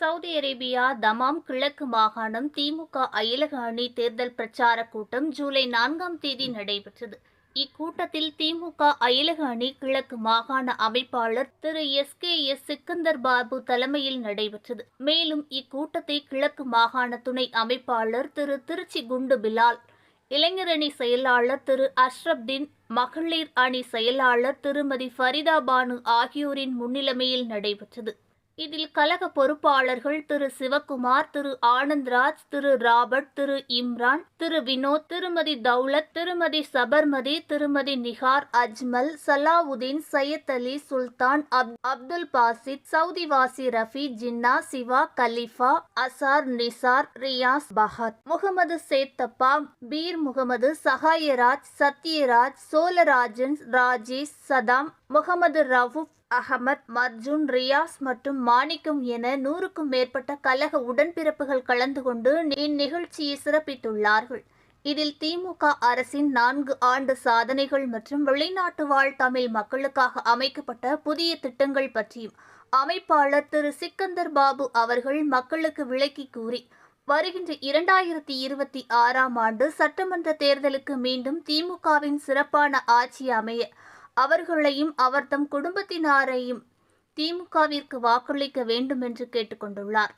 Saudi Arabia தமாம் கிழக்கு மாகாணம் திமுக அயலக அணி தேர்தல் பிரச்சார கூட்டம் ஜூலை நான்காம் தேதி நடைபெற்றது. இக்கூட்டத்தில் திமுக அயலக அணி கிழக்கு மாகாண அமைப்பாளர் திரு. S. K. S. Sikandar Babu தலைமையில் நடைபெற்றது. மேலும் இக்கூட்டத்தை கிழக்கு மாகாண துணை அமைப்பாளர் திரு. திருச்சி குண்டு பிலால் இளைஞரணி செயலாளர் திரு. அஷ்ரப்தீன் மகளிர் அணி செயலாளர் திருமதி ஃபரிதா பானு ஆகியோரின் முன்னிலைமையில் நடைபெற்றது. இதில் கழக பொறுப்பாளர்கள் திரு சிவக்குமார் திரு ஆனந்த்ராஜ் திரு ராபர்ட் திரு இம்ரான் திரு வினோத் திருமதி தௌலத் திருமதி சபர்மதி திருமதி நிகார் அஜ்மல் சலாவுதீன் சையத் அலி சுல்தான் அப் அப்துல் பாசித் சவுதிவாசி ரஃபி ஜின்னா சிவா கலிஃபா அசார் நிசார் ரியாஸ் பஹத் முகமது சேத்தப்பா பீர் முகமது சகாயராஜ் சத்யராஜ் சோலராஜன் ராஜேஷ் சதாம் முகமது ரவுப் அகமத் மர்ஜுன் ரியாஸ் மற்றும் மாணிக்கம் என நூறுக்கும் மேற்பட்ட கழக உடன்பிறப்புகள் கலந்து கொண்டு இந்நிகழ்ச்சியை சிறப்பித்துள்ளார்கள். இதில் திமுக அரசின் நான்கு ஆண்டு சாதனைகள் மற்றும் வெளிநாட்டு வாழ் தமிழ் மக்களுக்காக அமைக்கப்பட்ட புதிய திட்டங்கள் பற்றியும் அமைப்பாளர் திரு. சிக்கந்தர் பாபு அவர்கள் மக்களுக்கு விளக்கி கூறி வருகின்ற இரண்டாயிரத்தி இருபத்தி ஆறாம் ஆண்டு சட்டமன்ற தேர்தலுக்கு மீண்டும் திமுகவின் சிறப்பான ஆட்சி அமைய அவர்களையும் அவர் தம் குடும்பத்தினாரையும் திமுகவிற்கு வாக்களிக்க வேண்டும் என்று கேட்டுக்கொண்டுள்ளார்.